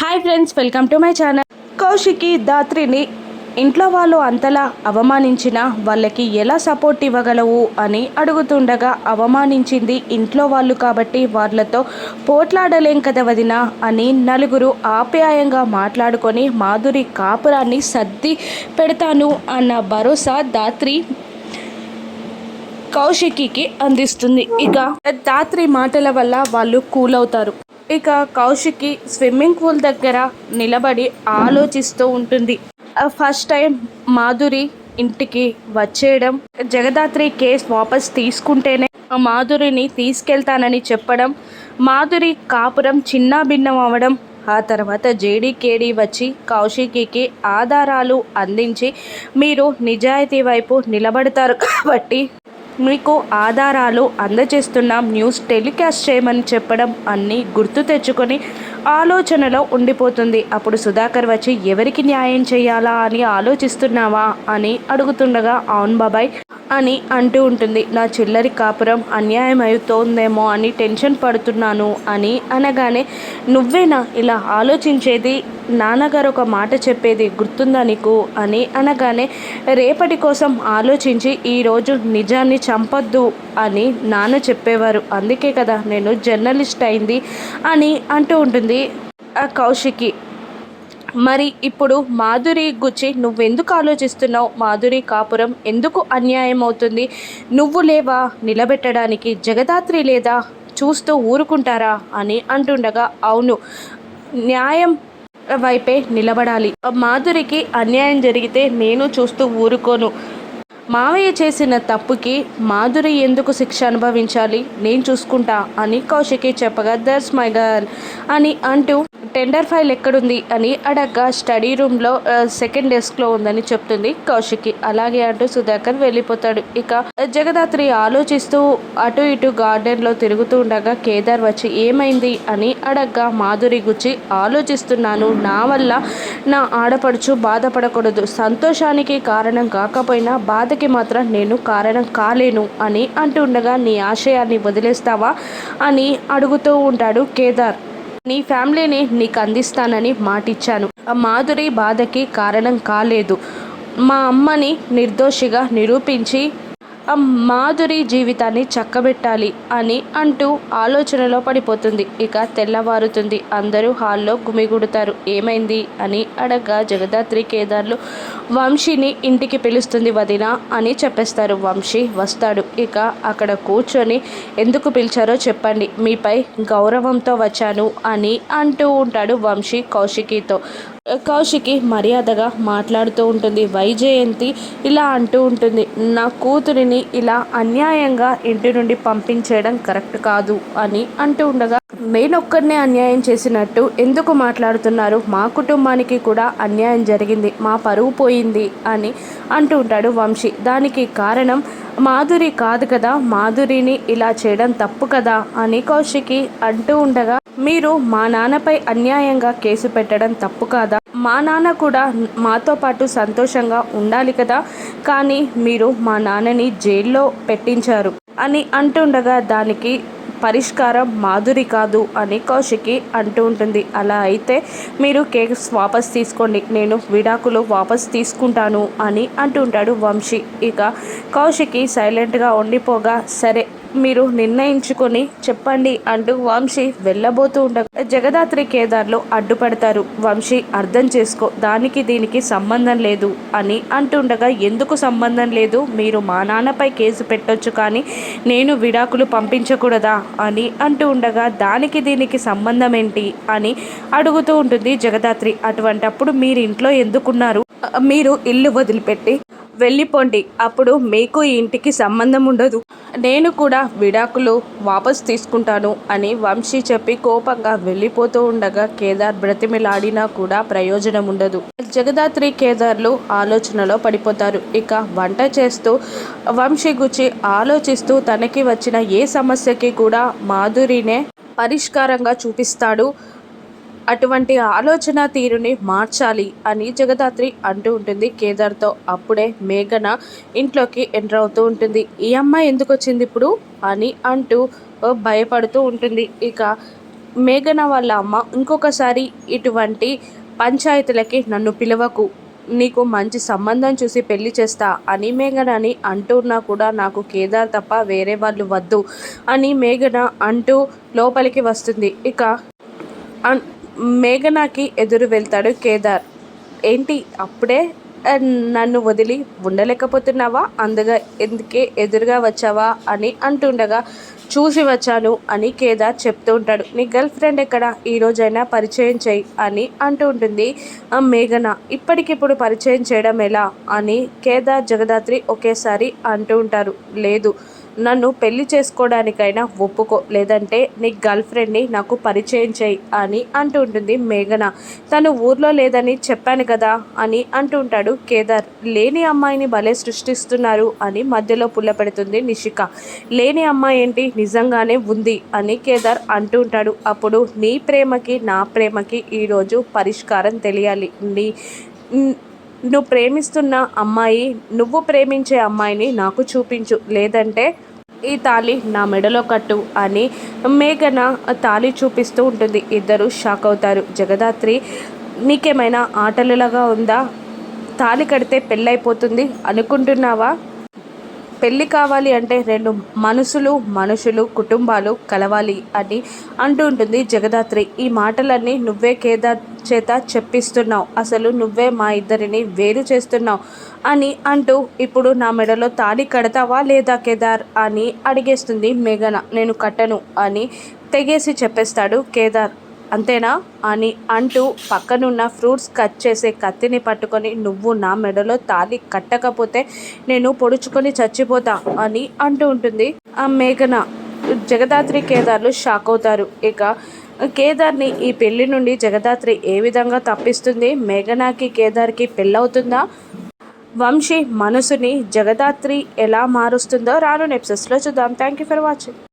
Hi friends welcome to my channel Kaushiki దాత్రిని ఇంట్లో వాళ్ళు అంతలా అవమానించినా వాళ్ళకి ఎలా సపోర్ట్ ఇవ్వగలవు అని అడుగుతుండగా అవమానించింది ఇంట్లో వాళ్ళు కాబట్టి వాళ్ళతో పోట్లాడలేం కదా వదిన అని నలుగురు ఆప్యాయంగా మాట్లాడుకొని మాధురి కాపురాన్ని సర్ది పెడతాను అన్న భరోసా దాత్రి కౌశికి అందిస్తుంది. ఇక దాత్రి మాటల వల్ల వాళ్ళు కూల్ అవుతారు ఇక కౌశికి స్విమ్మింగ్ పూల్ దగ్గర నిలబడి ఆలోచిస్తూ ఉంటుంది. ఫస్ట్ టైం మాధురి ఇంటికి వచ్చేయడం జగదాత్రి కేస్ వాపస్ తీసుకుంటేనే ఆ మాధురిని తీసుకెళ్తానని చెప్పడం మాధురి కాపురం చిన్న భిన్నం అవ్వడం ఆ తర్వాత జేడీకేడి వచ్చి కౌశికికి ఆధారాలు అందించి మీరు నిజాయితీ వైపు నిలబడతారు. కాబట్టి మీకు ఆధారాలు అందజేస్తున్నాం న్యూస్ టెలికాస్ట్ చేయమని చెప్పడం అన్నీ గుర్తు తెచ్చుకొని ఆలోచనలో ఉండిపోతుంది. అప్పుడు సుధాకర్ వచ్చి ఎవరికి న్యాయం చేయాలా అని ఆలోచిస్తున్నావా? అని అడుగుతుండగా అవును బాబాయ్ అని అంటూ ఉంటుంది. నా చిల్లరి కాపురం అన్యాయం అవుతోందేమో అని టెన్షన్ పడుతున్నాను అని అనగానే నువ్వేనా ఇలా ఆలోచించేది? నాన్నగారు ఒక మాట చెప్పేది గుర్తుందా నీకు? అని అనగానే రేపటి కోసం ఆలోచించి ఈరోజు నిజాన్ని చంపొద్దు అని నాన్న చెప్పేవారు. అందుకే కదా నేను జర్నలిస్ట్ అయింది అని అంటూ ఉంటుంది ఆ కౌశికి. మరి ఇప్పుడు మాధురి గుచ్చి నువ్వెందుకు ఆలోచిస్తున్నావు? మాధురి కాపురం ఎందుకు అన్యాయం అవుతుంది? నువ్వు లేవా? నిలబెట్టడానికి జగదాత్రి లేదా? చూస్తూ ఊరుకుంటారా? అని అంటుండగా అవును. న్యాయం వైపే నిలబడాలి. మాధురికి అన్యాయం జరిగితే నేను చూస్తూ ఊరుకోను. మావయ్య చేసిన తప్పుకి మాధురి ఎందుకు శిక్ష అనుభవించాలి? నేను చూసుకుంటా అని కౌశికి చెప్పగా దర్స్ మై గర్ల్ అని అంటూ టెండర్ ఫైల్ ఎక్కడుంది? అని అడగ్గా స్టడీ రూమ్లో సెకండ్ డెస్క్లో ఉందని చెప్తుంది కౌశికి. అలాగే అంటూ సుధాకర్ వెళ్ళిపోతాడు. ఇక జగదాత్రి ఆలోచిస్తూ అటు ఇటు గార్డెన్లో తిరుగుతూ ఉండగా కేదార్ వచ్చి ఏమైంది? అని అడగ్గా మాధురి గుచ్చి ఆలోచిస్తున్నాను. నా వల్ల నా ఆడపడుచు బాధపడకూడదు. సంతోషానికి కారణం కాకపోయినా బాధకి మాత్రం నేను కారణం కాలేను అని అంటుండగా నీ ఆశయాన్ని వదిలేస్తావా? అని అడుగుతూ ఉంటాడు కేదార్. నీ ఫ్యామిలీని నీకు అందిస్తానని మాటిచ్చాను. ఆ మాధురి బాధకి కారణం కాలేదు. మా అమ్మని నిర్దోషిగా నిరూపించి మాధురి జీవితాన్ని చక్కబెట్టాలి అని అంటూ ఆలోచనలో పడిపోతుంది. ఇక తెల్లవారుతుంది. అందరూ హాల్లో గుమిగుడుతారు. ఏమైంది అని అడగ్గా జగదాత్రి కేదార్లు వంశీని ఇంటికి పిలుస్తుంది వదిన అని చెప్పేస్తారు. వంశీ వస్తాడు. ఇక అక్కడ కూర్చొని ఎందుకు పిలిచారో చెప్పండి. మీపై గౌరవంతో వచ్చాను అని అంటూ ఉంటాడు వంశీ కౌశికితో. కౌశికి మర్యాదగా మాట్లాడుతూ ఉంటుంది. వైజయంతి ఇలా అంటూ ఉంటుంది. నా కూతురిని ఇలా అన్యాయంగా ఇంటి నుండి పంపించేయడం కరెక్ట్ కాదు అని అంటూ ఉండగా నేనొక్కడినే అన్యాయం చేసినట్టు ఎందుకు మాట్లాడుతున్నారు? మా కుటుంబానికి కూడా అన్యాయం జరిగింది. మా పరువు పోయింది అని అంటూ ఉంటాడు వంశీ. దానికి కారణం మాధురి కాదు కదా. మాధురిని ఇలా చేయడం తప్పు కదా అని కౌశికి అంటూ ఉండగా మీరు మా నాన్నపై అన్యాయంగా కేసు పెట్టడం తప్పు కాదా? మా నాన్న కూడా మాతో పాటు సంతోషంగా ఉండాలి కదా? కానీ మీరు మా నాన్నని జైల్లో పెట్టించారు అని అంటుండగా దానికి పరిష్కారం మాధురి కాదు అని కౌశికి అంటూ ఉంటుంది. అలా అయితే మీరు కేక్స్ వాపస్ తీసుకోండి. నేను విడాకులు వాపస్ తీసుకుంటాను అని అంటుంటాడు వంశీ. ఇక కౌశికి సైలెంట్గా ఉండిపోగా సరే మీరు నిర్ణయించుకొని చెప్పండి అంటూ వంశీ వెళ్ళబోతూ ఉండగా జగదాత్రి కేదార్లో అడ్డుపడతారు. వంశీ అర్థం చేసుకో దానికి దీనికి సంబంధం లేదు అని అంటుండగా ఎందుకు సంబంధం లేదు? మీరు మా నాన్నపై కేసు పెట్టొచ్చు కానీ నేను విడాకులు పంపించకూడదా? అని అంటూ ఉండగా దానికి దీనికి సంబంధం ఏంటి? అని అడుగుతూ ఉంటుంది జగదాత్రి. అటువంటప్పుడు మీరు ఇంట్లో ఎందుకున్నారు? మీరు ఇల్లు వదిలిపెట్టి వెళ్ళిపోండి. అప్పుడు మీకు ఈ ఇంటికి సంబంధం ఉండదు. నేను కూడా విడాకులు వాపస్ తీసుకుంటాను అని వంశీ చెప్పి కోపంగా వెళ్ళిపోతూ ఉండగా కేదార్ బ్రతిమిలాడినా కూడా ప్రయోజనం ఉండదు. జగదాత్రి కేదార్లు ఆలోచనలో పడిపోతారు. ఇక వంట చేస్తూ వంశీ గుచ్చి ఆలోచిస్తూ తనకి వచ్చిన ఏ సమస్యకి కూడా మాధురినే పరిష్కారంగా చూపిస్తాడు. అటువంటి ఆలోచన తీరుని మార్చాలి అని జగదాత్రి అంటూ ఉంటుంది. కేదార్తో అప్పుడే మేఘన ఇంట్లోకి ఎంటర్ అవుతూ ఉంటుంది. ఈ అమ్మాయి ఎందుకు వచ్చింది ఇప్పుడు? అని అంటూ భయపడుతూ ఉంటుంది. ఇక మేఘన వాళ్ళ అమ్మ ఇంకొకసారి ఇటువంటి పంచాయతీలకి నన్ను పిలవకు. నీకు మంచి సంబంధం చూసి పెళ్ళి చేస్తా అని మేఘనని అంటున్నా కూడా నాకు కేదార్ తప్ప వేరే వాళ్ళు వద్దు అని మేఘన అంటూ లోపలికి వస్తుంది. ఇక అన్- మేఘనాకి ఎదురు వెళ్తాడు కేదార్. ఏంటి అప్పుడే నన్ను వదిలి ఉండలేకపోతున్నావా? అందుగా ఎందుకే ఎదురుగా వచ్చావా? అని అంటుండగా చూసి వచ్చాను అని కేదార్ చెప్తూ ఉంటాడు. నీ గర్ల్ ఫ్రెండ్ ఎక్కడ? ఈ రోజైనా పరిచయం చేయి అని అంటూ ఉంటుంది. ఆ మేఘన ఇప్పటికిప్పుడు పరిచయం చేయడం ఎలా? అని కేదార్ జగదాత్రి ఒకేసారి అంటూ ఉంటారు. లేదు నన్ను పెళ్ళి చేసుకోవడానికైనా ఒప్పుకో లేదంటే నీ గర్ల్ ఫ్రెండ్ని నాకు పరిచయం చేయి అని అంటూ ఉంటుంది మేఘన. తను ఊర్లో లేదని చెప్పాను కదా అని అంటూ ఉంటాడు కేదార్. లేని అమ్మాయిని భలే సృష్టిస్తున్నారు అని మధ్యలో పుల్ల పెడుతుంది నిషిక. లేని అమ్మాయి ఏంటి? నిజంగానే ఉంది అని కేదార్ అంటూ ఉంటాడు. అప్పుడు నీ ప్రేమకి నా ప్రేమకి ఈరోజు పరిష్కారం తెలియాలి. నీ నువ్వు ప్రేమిస్తున్న అమ్మాయి నువ్వు ప్రేమించే అమ్మాయిని నాకు చూపించు. లేదంటే ఈ తాళి నా మెడలో కట్టు అని మేఘన తాళి చూపిస్తూ ఉంటుంది. ఇద్దరు షాక్ అవుతారు. జగదాత్రి నీకేమైనా ఆటలులాగా ఉందా? తాళి కడితే పెళ్ళైపోతుంది అనుకుంటున్నావా? పెళ్ళి కావాలి అంటే రెండు మనసులు మనుషులు కుటుంబాలు కలవాలి అని అంటూ ఉంటుంది జగదాత్రి. ఈ మాటలన్నీ నువ్వే కేదార్ చేత చెప్పిస్తున్నావు. అసలు నువ్వే మా ఇద్దరిని వేరు చేస్తున్నావు అని అంటూ ఇప్పుడు నా మెడలో తాళి కడతావా లేదా కేదార్ అని అడిగేస్తుంది మేఘన. నేను కట్టను అని తెగేసి చెప్పేస్తాడు కేదార్. అంతేనా? అని అంటూ పక్కనున్న ఫ్రూట్స్ కట్ చేసే కత్తిని పట్టుకొని నువ్వు నా మెడలో తాళి కట్టకపోతే నేను పొడుచుకొని చచ్చిపోతా అని అంటూ ఉంటుంది. ఆ మేఘన జగదాత్రి కేదార్లు షాక్ అవుతారు. ఇక కేదార్ని ఈ పెళ్ళి నుండి జగదాత్రి ఏ విధంగా తప్పిస్తుంది? మేఘనాకి కేదార్కి పెళ్ళవుతుందా? వంశీ మనసుని జగదాత్రి ఎలా మారుస్తుందో రాను నెప్సెస్లో చూద్దాం. Thank you for watching.